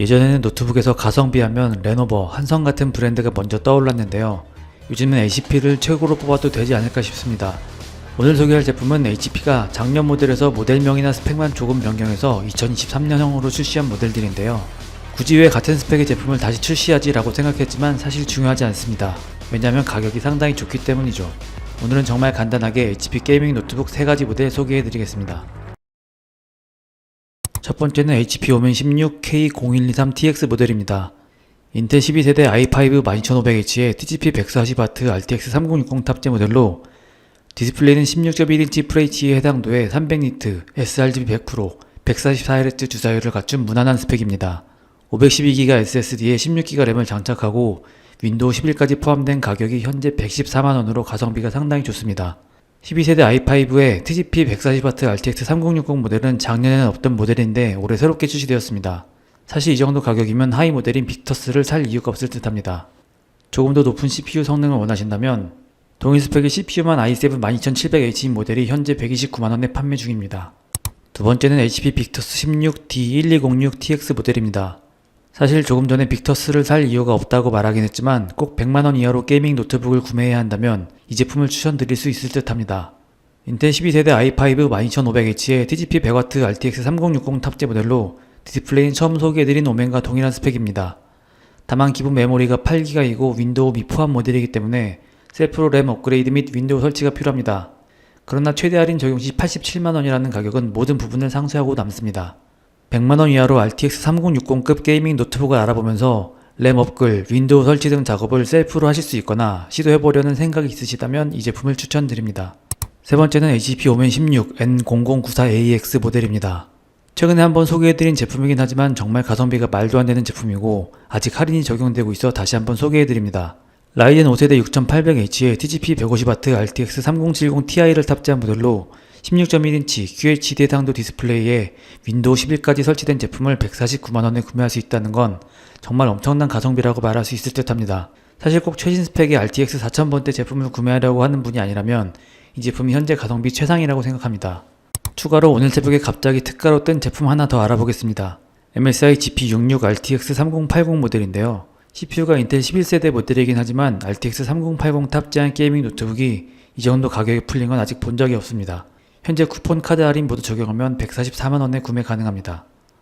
예전에는 노트북에서 가성비 하면 레노버, 한성 같은 브랜드가 먼저 떠올랐는데요. 요즘은 HP를 최고로 뽑아도 되지 않을까 싶습니다. 오늘 소개할 제품은 HP가 작년 모델에서 모델명이나 스펙만 조금 변경해서 2023년형으로 출시한 모델들인데요. 굳이 왜 같은 스펙의 제품을 다시 출시하지 라고 생각했지만 사실 중요하지 않습니다. 왜냐하면 가격이 상당히 좋기 때문이죠. 오늘은 정말 간단하게 HP 게이밍 노트북 3가지 모델 소개해드리겠습니다. 첫 번째는 HP 오멘 16 K0123TX 모델입니다. 인텔 12세대 i5 12500H에 TGP 140W RTX 3060 탑재 모델로 디스플레이는 16.1인치 FHD에 해당도의 300니트, sRGB 100%, 144Hz 주사율을 갖춘 무난한 스펙입니다. 512GB SSD에 16GB 램을 장착하고 윈도우 11까지 포함된 가격이 현재 114만원으로 가성비가 상당히 좋습니다. 12세대 i5의 TGP 140W RTX 3060 모델은 작년에는 없던 모델인데 올해 새롭게 출시되었습니다. 사실 이 정도 가격이면 하이 모델인 빅터스를 살 이유가 없을 듯 합니다. 조금 더 높은 CPU 성능을 원하신다면 동일 스펙의 CPU만 i7 12700H인 모델이 현재 129만원에 판매 중입니다. 두 번째는 HP 빅터스 16D1206TX 모델입니다. 사실 조금 전에 빅터스를 살 이유가 없다고 말하긴 했지만 꼭 100만원 이하로 게이밍 노트북을 구매해야 한다면 이 제품을 추천드릴 수 있을 듯 합니다. 인텔 12세대 i5 12500H에 TGP 100W RTX 3060 탑재 모델로 디스플레이는 처음 소개해드린 오멘과 동일한 스펙입니다. 다만 기본 메모리가 8기가이고 윈도우 미포함 모델이기 때문에 셀프로 램 업그레이드 및 윈도우 설치가 필요합니다. 그러나 최대 할인 적용 시 87만원이라는 가격은 모든 부분을 상쇄하고 남습니다. 100만원 이하로 RTX 3060급 게이밍 노트북을 알아보면서 램 업글, 윈도우 설치 등 작업을 셀프로 하실 수 있거나 시도해보려는 생각이 있으시다면 이 제품을 추천드립니다. 세 번째는 HP 오멘 16 N0094AX 모델입니다. 최근에 한번 소개해드린 제품이긴 하지만 정말 가성비가 말도 안 되는 제품이고 아직 할인이 적용되고 있어 다시 한번 소개해드립니다. 라이젠 5세대 6800H에 TGP 150W RTX 3070 Ti를 탑재한 모델로 16.1인치 QHD 해상도 디스플레이에 윈도우 11까지 설치된 제품을 149만원에 구매할 수 있다는 건 정말 엄청난 가성비라고 말할 수 있을 듯 합니다. 사실 꼭 최신 스펙의 RTX 4000번대 제품을 구매하려고 하는 분이 아니라면 이 제품이 현재 가성비 최상이라고 생각합니다. 추가로 오늘 새벽에 갑자기 특가로 뜬 제품 하나 더 알아보겠습니다. MSI GP66 RTX 3080 모델인데요. CPU가 인텔 11세대 모델이긴 하지만 RTX 3080 탑재한 게이밍 노트북이 이 정도 가격에 풀린 건 아직 본 적이 없습니다. 현재 쿠폰 카드 할인 모두 적용하면 144만원에 구매 가능합니다.